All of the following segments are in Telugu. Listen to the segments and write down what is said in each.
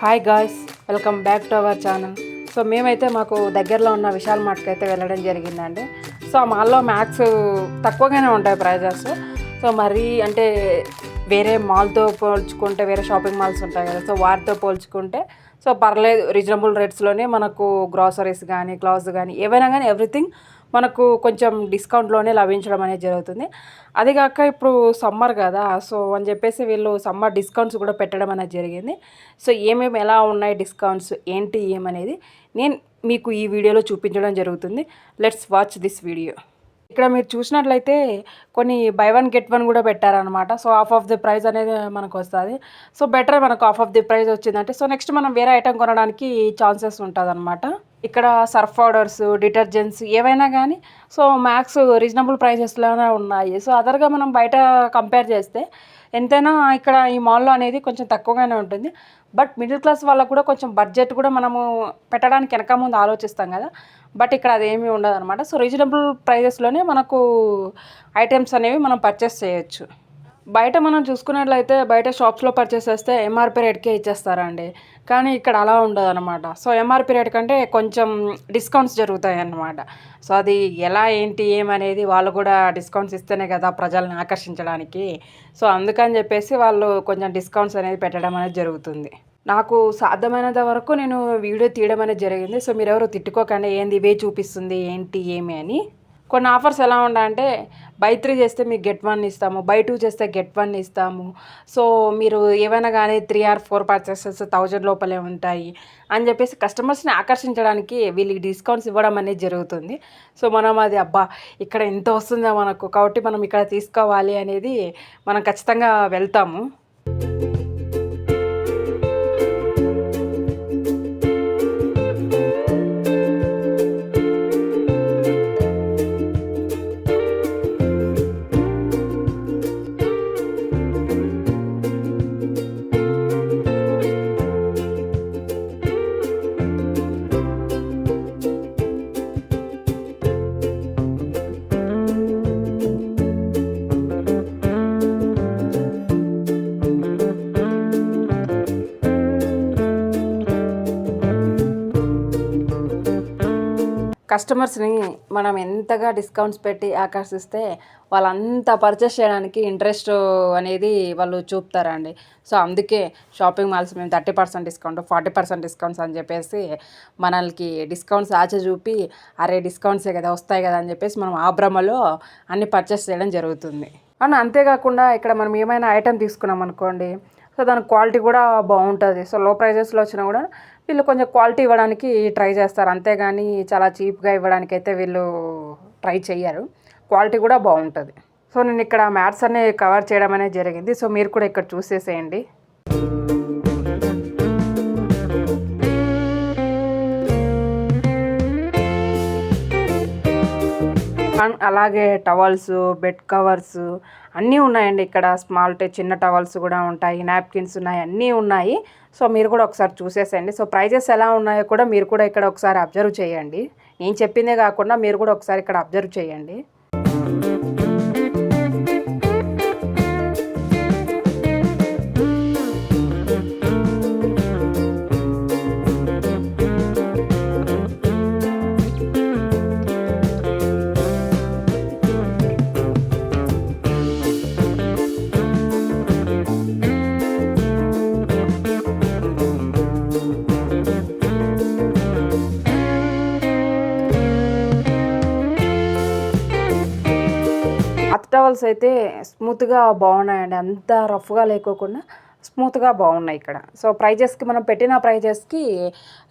hi guys welcome back to our channel So మేమైతే మాకు దగ్గరలో ఉన్న విశాల్ మార్ట్కి అయితే వెళ్ళడం జరిగిందండి. సో ఆ మాల్లో మ్యాక్స్ తక్కువగానే ఉంటాయి ప్రైజెస్. సో మరీ అంటే వేరే మాల్తో పోల్చుకుంటే వేరే షాపింగ్ మాల్స్ ఉంటాయి కదా సో వారితో పోల్చుకుంటే సో పర్లేదు రీజనబుల్ రేట్స్లోనే మనకు గ్రాసరీస్ కానీ క్లాత్స్ కానీ ఏవైనా కానీ ఎవ్రీథింగ్ మనకు కొంచెం డిస్కౌంట్లోనే లభించడం అనేది జరుగుతుంది. అది కాక ఇప్పుడు సమ్మర్ కదా సో అని చెప్పేసి వీళ్ళు సమ్మర్ డిస్కౌంట్స్ కూడా పెట్టడం అనేది జరిగింది. సో ఏమేమి ఎలా ఉన్నాయి డిస్కౌంట్స్ ఏంటి ఏమనేది నేను మీకు ఈ వీడియోలో చూపించడం జరుగుతుంది. Let's watch this video. ఇక్కడ మీరు చూసినట్లయితే కొన్ని బై వన్ గెట్ వన్ కూడా పెట్టారనమాట so half of the price అనేది మనకు వస్తుంది. సో బెటర్ మనకు ఆఫ్ ఆఫ్ ది ప్రైస్ వచ్చిందంటే సో నెక్స్ట్ మనం వేరే ఐటెం కొనడానికి ఛాన్సెస్ ఉంటుంది ఇక్కడ సర్ఫ్ పౌడర్స్ డిటర్జెంట్స్ ఏవైనా కానీ సో మ్యాక్స్ రీజనబుల్ ప్రైసెస్లోనే ఉన్నాయి. సో అదర్గా మనం బయట కంపేర్ చేస్తే ఎంతైనా ఇక్కడ ఈ మాల్లో అనేది కొంచెం తక్కువగానే ఉంటుంది. బట్ మిడిల్ క్లాస్ వాళ్ళకు కూడా కొంచెం బడ్జెట్ కూడా మనము పెట్టడానికి వెనక ముందు ఆలోచిస్తాం కదా. బట్ ఇక్కడ అదేమీ ఉండదు అనమాట సో రీజనబుల్ ప్రైజెస్లోనే మనకు ఐటమ్స్ అనేవి మనం పర్చేస్ చేయొచ్చు. బయట మనం చూసుకున్నట్లయితే బయట షాప్స్లో పర్చేస్ చేస్తే ఎంఆర్పి రేట్కే ఇచ్చేస్తారండి. కానీ ఇక్కడ అలా ఉండదు అనమాట సో ఎంఆర్పి రేట్ కంటే కొంచెం డిస్కౌంట్స్ జరుగుతాయి అన్నమాట సో అది ఎలా ఏంటి ఏమనేది వాళ్ళు కూడా డిస్కౌంట్స్ ఇస్తేనే కదా ప్రజల్ని ఆకర్షించడానికి. సో అందుకని చెప్పేసి వాళ్ళు కొంచెం డిస్కౌంట్స్ అనేది పెట్టడం అనేది జరుగుతుంది. నాకు సాధ్యమైనంత వరకు నేను వీడియో తీయడం అనేది జరిగింది. సో మీరెవరు తిట్టుకోకండి. ఏంది ఇవే చూపిస్తుంది ఏంటి ఏమి అని. కొన్ని ఆఫర్స్ ఎలా ఉండాలంటే బై త్రీ చేస్తే మీకు గెట్ వన్ ఇస్తాము బై టూ చేస్తే గెట్ వన్ ఇస్తాము. సో మీరు ఏమైనా కానీ three or four purchases thousand లోపలే ఉంటాయి అని చెప్పేసి కస్టమర్స్ని ఆకర్షించడానికి వీళ్ళకి డిస్కౌంట్స్ ఇవ్వడం అనేది జరుగుతుంది. సో మనం అది అబ్బా ఇక్కడ ఎంత వస్తుందో మనకు కాబట్టి మనం ఇక్కడ తీసుకోవాలి అనేది మనం ఖచ్చితంగా వెళ్తాము. కస్టమర్స్ని మనం ఎంతగా డిస్కౌంట్స్ పెట్టి ఆకర్షిస్తే వాళ్ళంతా పర్చేస్ చేయడానికి ఇంట్రెస్ట్ అనేది వాళ్ళు చూపుతారండి. సో అందుకే షాపింగ్ మాల్స్ మేము thirty percent discount forty percent discounts అని చెప్పేసి మనల్కి డిస్కౌంట్స్ ఆచ చూపి అరే డిస్కౌంట్సే కదా వస్తాయి కదా అని చెప్పేసి మనం ఆ భ్రమలో అన్ని పర్చేస్ చేయడం జరుగుతుంది. అండ్ అంతేకాకుండా ఇక్కడ మనం ఏమైనా ఐటెం తీసుకున్నాం అనుకోండి సో దాని క్వాలిటీ కూడా బాగుంటుంది. సో లో ప్రైజెస్లో వచ్చినా కూడా వీళ్ళు కొంచెం క్వాలిటీ ఇవ్వడానికి ట్రై చేస్తారు. అంతేగాని చాలా చీప్గా ఇవ్వడానికి అయితే వీళ్ళు ట్రై చేయరు క్వాలిటీ కూడా బాగుంటుంది. సో నేను ఇక్కడ మ్యాట్స్ అనే కవర్ చేయడం అనేది జరిగింది. సో మీరు కూడా ఇక్కడ చూసేసేయండి. అండ్ అలాగే టవల్స్ బెడ్ కవర్స్ అన్నీ ఉన్నాయండి ఇక్కడ. స్మాల్ చిన్న టవల్స్ కూడా ఉంటాయి. నాప్కిన్స్ ఉన్నాయి. అన్నీ ఉన్నాయి. సో మీరు కూడా ఒకసారి చూసేసేయండి. సో ప్రైజెస్ ఎలా ఉన్నాయో కూడా మీరు కూడా ఇక్కడ ఒకసారి అబ్జర్వ్ చేయండి. నేను చెప్పిందే కాకుండా మీరు కూడా ఒకసారి ఇక్కడ అబ్జర్వ్ చేయండి. బాత్ అయితే స్మూత్గా బాగున్నాయండి. అంత రఫ్గా లేకోకుండా స్మూత్గా బాగున్నాయి ఇక్కడ. సో ప్రైజెస్కి మనం పెట్టిన ప్రైజెస్కి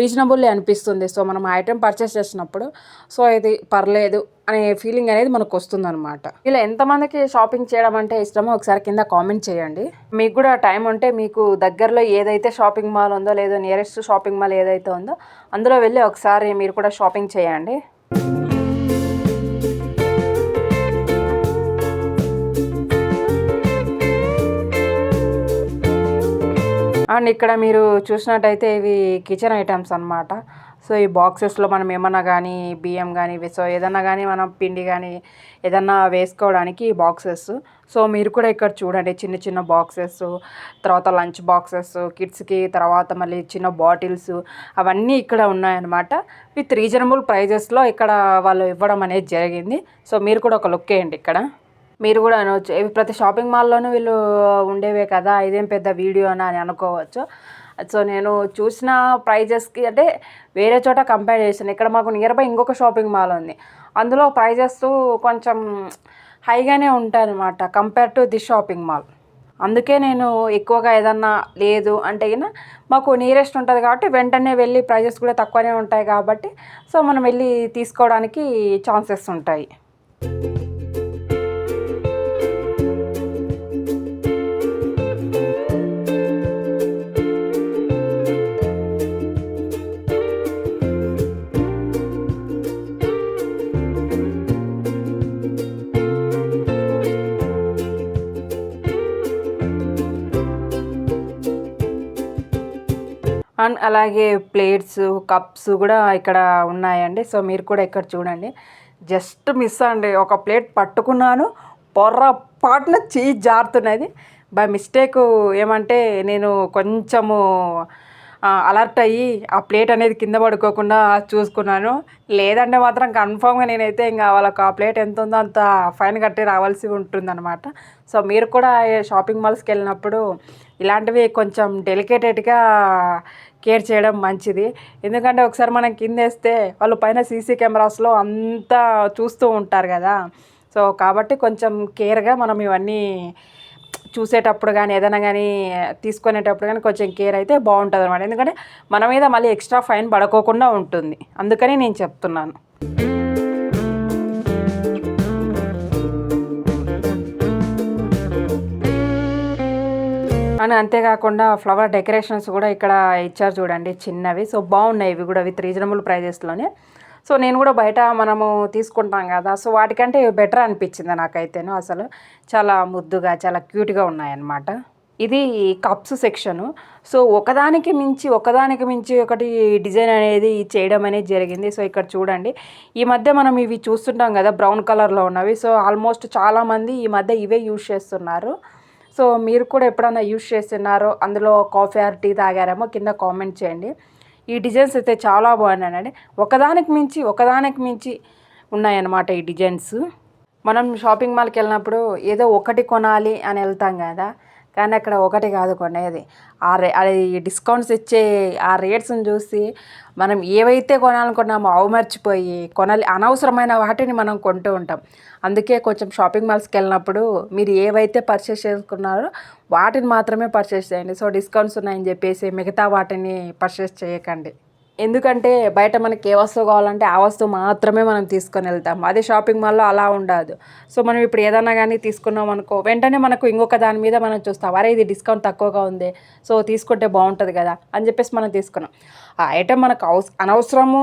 రీజనబుల్ అనిపిస్తుంది. సో మనం ఐటెం పర్చేస్ చేసినప్పుడు సో ఇది పర్లేదు అనే ఫీలింగ్ అనేది మనకు వస్తుందన్నమాట. ఇలా ఎంతమందికి షాపింగ్ చేయడం అంటే ఇష్టమో ఒకసారి కింద కామెంట్ చేయండి. మీకు కూడా టైం ఉంటే మీకు దగ్గరలో ఏదైతే షాపింగ్ మాల్ ఉందో లేదో నియరెస్ట్ షాపింగ్ మాల్ ఏదైతే ఉందో అందులో వెళ్ళి ఒకసారి మీరు కూడా షాపింగ్ చేయండి. అండ్ ఇక్కడ మీరు చూసినట్టయితే ఇవి కిచెన్ ఐటమ్స్ అన్నమాట. సో ఈ బాక్సెస్లో మనం ఏమన్నా కానీ బియ్యం కానీ సో ఏదన్నా కానీ మనం పిండి కానీ ఏదన్నా వేసుకోవడానికి బాక్సెస్ సో మీరు కూడా ఇక్కడ చూడండి చిన్న చిన్న బాక్సెస్ తర్వాత లంచ్ బాక్సెస్ కిడ్స్కి తర్వాత మళ్ళీ చిన్న బాటిల్స్ అవన్నీ ఇక్కడ ఉన్నాయన్నమాట. విత్ రీజనబుల్ ప్రైజెస్లో ఇక్కడ వాళ్ళు ఇవ్వడం అనేది జరిగింది. సో మీరు కూడా ఒక లుక్ వేయండి ఇక్కడ. మీరు కూడా అనవచ్చు ఇవి ప్రతి షాపింగ్ మాల్లోనూ వీళ్ళు ఉండేవే కదా ఇదేం పెద్ద వీడియో అని అనుకోవచ్చు. సో నేను చూసిన ప్రైజెస్కి అంటే వేరే చోట కంపేర్ చేశాను ఇక్కడ మాకు నియర్ బై ఇంకొక షాపింగ్ మాల్ ఉంది. అందులో ప్రైజెస్ కొంచెం హైగానే ఉంటాయి అనమాట compare to the shopping mall. అందుకే నేను ఎక్కువగా ఏదన్నా లేదు అంటే అయినా మాకు నియరెస్ట్ ఉంటుంది కాబట్టి వెంటనే వెళ్ళి ప్రైజెస్ కూడా తక్కువనే ఉంటాయి కాబట్టి సో మనం వెళ్ళి తీసుకోవడానికి ఛాన్సెస్ ఉంటాయి. అలాగే ప్లేట్స్ కప్స్ కూడా ఇక్కడ ఉన్నాయండి. సో మీరు కూడా ఇక్కడ చూడండి. జస్ట్ మిస్ అండి. ఒక ప్లేట్ పట్టుకున్నాను. పొర్రపాటున చేయి జారుతున్నది. బై మిస్టేక్ ఏమంటే నేను కొంచెము అలర్ట్ అయ్యి ఆ ప్లేట్ అనేది కింద పడుకోకుండా చూసుకున్నాను. లేదంటే మాత్రం కన్ఫామ్గా నేనైతే ఇంకా వాళ్ళకి ఆ ప్లేట్ ఎంత ఉందో అంత ఫైన్ కట్టి రావాల్సి ఉంటుందన్నమాట. సో మీరు కూడా షాపింగ్ మాల్స్కి వెళ్ళినప్పుడు ఇలాంటివి కొంచెం డెలికేటెడ్గా కేర్ చేయడం మంచిది. ఎందుకంటే ఒకసారి మనం కింద వేస్తే వాళ్ళు పైన సీసీ కెమెరాస్లో అంతా చూస్తూ ఉంటారు కదా. సో కాబట్టి కొంచెం కేర్గా మనం ఇవన్నీ చూసేటప్పుడు కానీ ఏదైనా కానీ తీసుకునేటప్పుడు కానీ కొంచెం కేర్ అయితే బాగుంటుంది అనమాట ఎందుకంటే మన మీద మళ్ళీ ఎక్స్ట్రా ఫైన్ పడుకోకుండా ఉంటుంది. అందుకని నేను చెప్తున్నాను. అని అంతేకాకుండా ఫ్లవర్ డెకరేషన్స్ కూడా ఇక్కడ ఇచ్చారు చూడండి చిన్నవి. సో బాగున్నాయి ఇవి కూడా విత్ రీజనబుల్ ప్రైజెస్లోనే. సో నేను కూడా బయట మనము తీసుకుంటాం కదా. సో వాటికంటే బెటర్ అనిపించింది నాకైతేను అసలు. చాలా ముద్దుగా చాలా క్యూట్గా ఉన్నాయన్నమాట. ఇది కప్స్ సెక్షను. సో ఒకదానికి మించి ఒకదానికి మించి ఒకటి డిజైన్ అనేది చేయడం అనేది జరిగింది. సో ఇక్కడ చూడండి. ఈ మధ్య మనం ఇవి చూస్తుంటాం కదా బ్రౌన్ కలర్లో ఉన్నవి. సో ఆల్మోస్ట్ చాలామంది ఈ మధ్య ఇవే యూజ్ చేస్తున్నారు. సో మీరు కూడా ఎప్పుడైనా యూజ్ చేస్తున్నారో అందులో కాఫీ ఆర్ టీ తాగారేమో కింద కామెంట్ చేయండి. ఈ డిజైన్స్ అయితే చాలా బాగున్నాయండి. ఒకదానికి మించి ఒకదానికి మించి ఉన్నాయన్నమాట ఈ డిజైన్స్. మనం షాపింగ్ మాల్కి వెళ్ళినప్పుడు ఏదో ఒకటి కొనాలి అని వెళ్తాం కదా. కానీ అక్కడ ఒకటి కాదు కొనేది. ఆ రే అది డిస్కౌంట్స్ ఇచ్చే ఆ రేట్స్ని చూసి మనం ఏవైతే కొనాలనుకున్నామో అవమర్చిపోయి కొనాలి అనవసరమైన వాటిని మనం కొంటూ ఉంటాం. అందుకే కొంచెం షాపింగ్ మాల్స్కి వెళ్ళినప్పుడు మీరు ఏవైతే పర్చేస్ చేసుకున్నారో వాటిని మాత్రమే పర్చేస్ చేయండి. సో డిస్కౌంట్స్ ఉన్నాయని చెప్పేసి మిగతా వాటిని పర్చేస్ చేయకండి. ఎందుకంటే బయట మనకి ఏ వస్తువు కావాలంటే ఆ వస్తువు మాత్రమే మనం తీసుకొని వెళ్తాం. అదే షాపింగ్ మాల్లో అలా ఉండదు. సో మనం ఇప్పుడు ఏదైనా కానీ తీసుకున్నాం అనుకో వెంటనే మనకు ఇంకొక దాని మీద మనం చూస్తాం. అరే ఇది డిస్కౌంట్ తక్కువగా ఉంది. సో తీసుకుంటే బాగుంటుంది కదా అని చెప్పేసి మనం తీసుకున్నాం. ఆ ఐటెం మనకు అవస అనవసరము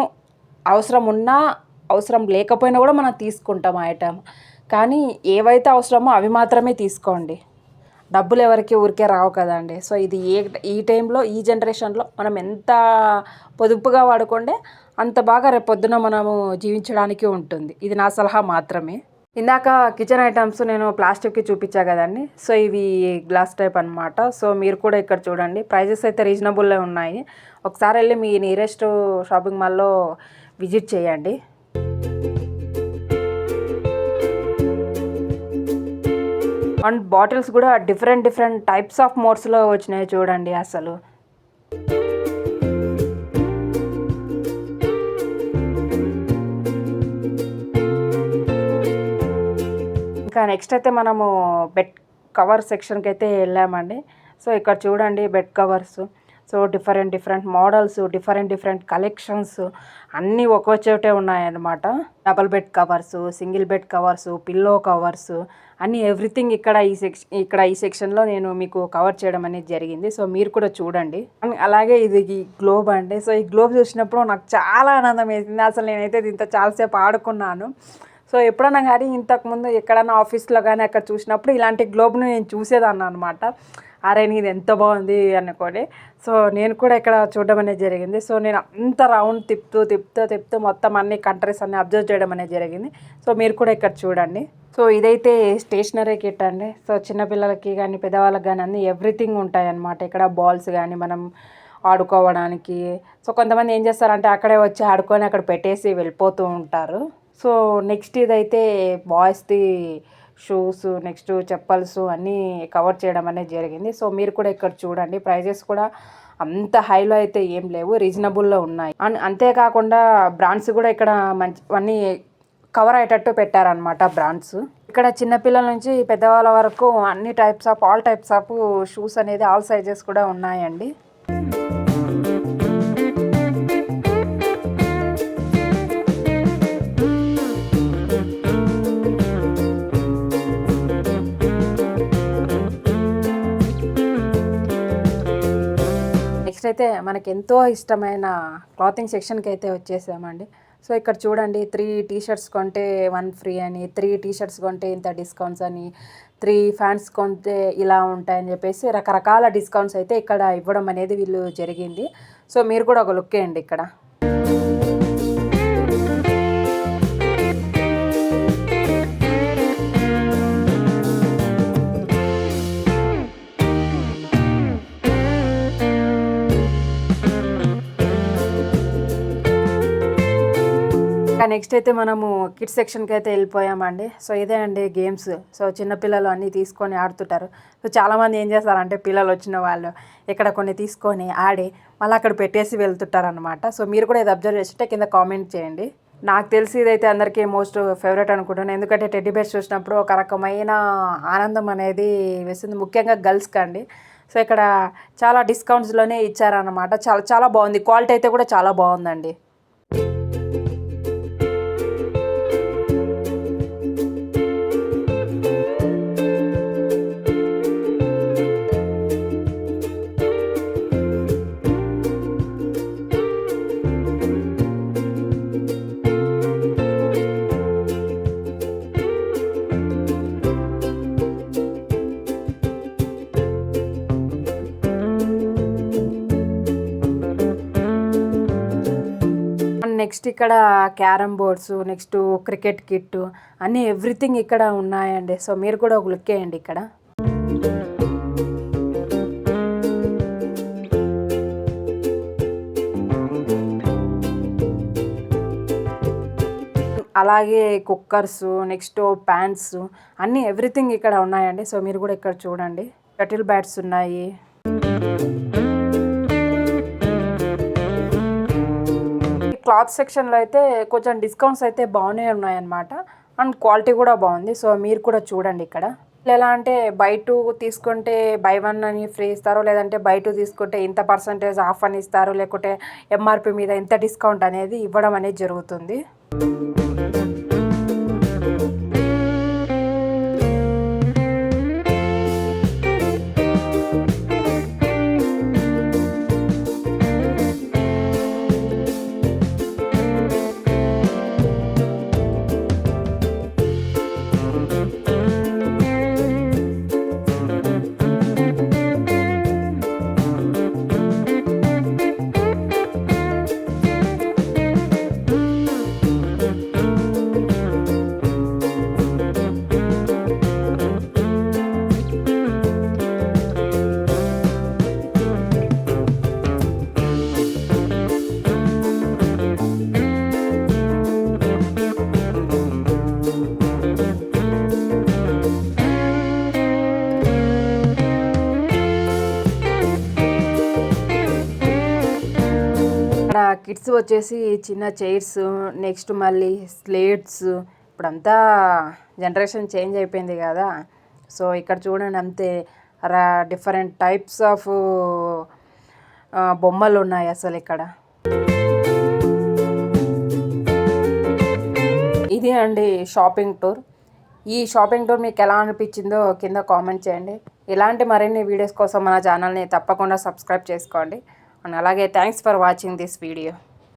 అవసరం ఉన్నా అవసరం లేకపోయినా కూడా మనం తీసుకుంటాం ఆ ఐటెం. కానీ ఏవైతే అవసరమో అవి మాత్రమే తీసుకోండి. డబ్బులు ఎవరికి ఊరికే రావు కదండి. సో ఇది ఏ ఈ టైంలో ఈ జనరేషన్లో మనం ఎంత పొదుపుగా వాడుకుంటే అంత బాగా రేపొద్దున మనము జీవించడానికి ఉంటుంది. ఇది నా సలహా మాత్రమే. ఇందాక కిచెన్ ఐటమ్స్ నేను ప్లాస్టిక్కి చూపించా కదండి. సో ఇవి గ్లాస్ టైప్ అనమాట సో మీరు కూడా ఇక్కడ చూడండి. ప్రైజెస్ అయితే రీజనబుల్లో ఉన్నాయి. ఒకసారి వెళ్ళి మీ నియరెస్ట్ షాపింగ్ మాల్లో విజిట్ చేయండి. అండ్ బాటిల్స్ కూడా డిఫరెంట్ డిఫరెంట్ టైప్స్ ఆఫ్ మోడ్స్లో వచ్చినాయి చూడండి అసలు. ఇంకా నెక్స్ట్ అయితే మనము బెడ్ కవర్ సెక్షన్కి అయితే వెళ్ళామండి. సో ఇక్కడ చూడండి bed covers so different different models different different collections అన్నీ ఒక్కో చోటే ఉన్నాయన్నమాట. Double bed covers single bed covers pillow covers అన్నీ ఎవ్రీథింగ్ ఇక్కడ ఈ సెక్షన్ ఇక్కడ ఈ సెక్షన్లో నేను మీకు కవర్ చేయడం అనేది జరిగింది. సో మీరు కూడా చూడండి. అలాగే ఇది ఈ గ్లోబ్ అండి. సో ఈ గ్లోబ్ చూసినప్పుడు నాకు చాలా ఆనందం వేసింది. అసలు నేనైతే దీంతో చాలాసేపు ఆడుకున్నాను. సో ఎప్పుడన్నా కానీ ఇంతకుముందు ఎక్కడన్నా ఆఫీస్లో కానీ అక్కడ చూసినప్పుడు ఇలాంటి గ్లోబ్ని నేను చూసేదాన్ని అనమాట అరే ఇది ఎంత బాగుంది అనుకొని. సో నేను కూడా ఇక్కడ చూడడం అనేది జరిగింది. సో నేను అంత రౌండ్ తిప్పుతూ తిప్పుతూ తిప్పుతూ మొత్తం అన్ని కంట్రీస్ అన్ని అబ్జర్వ్ చేయడం అనేది జరిగింది. సో మీరు కూడా ఇక్కడ చూడండి. సో ఇదైతే స్టేషనరీ కిట్ అండి. సో చిన్నపిల్లలకి కానీ పెద్దవాళ్ళకి కానీ అన్ని ఎవ్రీథింగ్ ఉంటాయి అన్నమాట. ఇక్కడ బాల్స్ కానీ మనం ఆడుకోవడానికి. సో కొంతమంది ఏం చేస్తారంటే అక్కడే వచ్చి ఆడుకొని అక్కడ పెట్టేసి వెళ్ళిపోతూ ఉంటారు. సో నెక్స్ట్ ఇదైతే బాయ్స్ది షూస్ నెక్స్ట్ చెప్పల్స్ అన్నీ కవర్ చేయడం అనేది జరిగింది. సో మీరు కూడా ఇక్కడ చూడండి ప్రైజెస్ కూడా అంత హైలో అయితే ఏం లేవు రీజనబుల్లో ఉన్నాయి. అండ్ అంతేకాకుండా బ్రాండ్స్ కూడా ఇక్కడ మంచి అన్నీ కవర్ అయ్యేటట్టు పెట్టారనమాట బ్రాండ్స్. ఇక్కడ చిన్నపిల్లల నుంచి పెద్దవాళ్ళ వరకు అన్ని types of all types of shoes అనేది ఆల్ సైజెస్ కూడా ఉన్నాయండి. నెక్స్ట్ అయితే మనకి ఎంతో ఇష్టమైన క్లాతింగ్ సెక్షన్కి అయితే వచ్చేసామండి. సో ఇక్కడ చూడండి త్రీ టీ షర్ట్స్ కొంటే వన్ ఫ్రీ అని త్రీ టీ షర్ట్స్ కొంటే ఇంత డిస్కౌంట్స్ అని త్రీ ఫ్యాన్స్ కొంటే ఇలా ఉంటాయని చెప్పేసి రకరకాల డిస్కౌంట్స్ అయితే ఇక్కడ ఇవ్వడం అనేది వీళ్ళు జరిగింది. సో మీరు కూడా ఒక లుక్ వేయండి ఇక్కడ. ఇంకా నెక్స్ట్ అయితే మనము కిడ్స్ సెక్షన్కి అయితే వెళ్ళిపోయామండి. సో ఇదే అండి గేమ్స్ సో చిన్నపిల్లలు అన్నీ తీసుకొని ఆడుతుంటారు. సో చాలామంది ఏం చేస్తారంటే పిల్లలు వచ్చిన వాళ్ళు ఇక్కడ కొన్ని తీసుకొని ఆడి మళ్ళీ అక్కడ పెట్టేసి వెళ్తుంటారనమాట సో మీరు కూడా ఇది అబ్జర్వ్ చేస్తుంటే కింద కామెంట్ చేయండి. నాకు తెలిసి ఇదైతే అందరికీ మోస్ట్ ఫేవరెట్ అనుకుంటున్నాను ఎందుకంటే టెడ్డీ బేర్స్ చూసినప్పుడు ఒక రకమైన ఆనందం అనేది వేస్తుంది ముఖ్యంగా గర్ల్స్కి అండి. సో ఇక్కడ చాలా డిస్కౌంట్స్లోనే ఇచ్చారనమాట చాలా చాలా బాగుంది. క్వాలిటీ అయితే కూడా చాలా బాగుందండి. నెక్స్ట్ ఇక్కడ carrom boards next cricket kit అన్నీ ఎవ్రీథింగ్ ఇక్కడ ఉన్నాయండి. సో మీరు కూడా ఒక లుక్ వేయండి ఇక్కడ. అలాగే కుక్కర్స్ నెక్స్ట్ ప్యాన్స్ అన్నీ ఎవ్రీథింగ్ ఇక్కడ ఉన్నాయండి. సో మీరు కూడా ఇక్కడ చూడండి. షటిల్ బ్యాట్స్ ఉన్నాయి. క్లాత్ సెక్షన్లో అయితే కొంచెం డిస్కౌంట్స్ అయితే బాగానే ఉన్నాయన్నమాట. అండ్ క్వాలిటీ కూడా బాగుంది. సో మీరు కూడా చూడండి ఇక్కడ. ఎలా అంటే బయట తీసుకుంటే బై వన్ అని ఫ్రీ ఇస్తారు లేదంటే బయట తీసుకుంటే ఇంత పర్సంటేజ్ ఆఫ్ అని ఇస్తారు లేకుంటే ఎంఆర్పి మీద ఇంత డిస్కౌంట్ అనేది ఇవ్వడం అనేది జరుగుతుంది. కిడ్స్ వచ్చేసి చిన్న చైర్స్ నెక్స్ట్ మళ్ళీ స్లేట్స్. ఇప్పుడంతా జనరేషన్ చేంజ్ అయిపోయింది కదా. సో ఇక్కడ చూడండి అంతే. డిఫరెంట్ టైప్స్ ఆఫ్ బొమ్మలు ఉన్నాయి అసలు ఇక్కడ. ఇది అండి షాపింగ్ టూర్. ఈ షాపింగ్ టూర్ మీకు ఎలా అనిపించిందో కింద కామెంట్ చేయండి. ఇలాంటి మరిన్ని వీడియోస్ కోసం మన ఛానల్ని తప్పకుండా సబ్స్క్రైబ్ చేసుకోండి. అండ్ అలాగే thanks for watching this video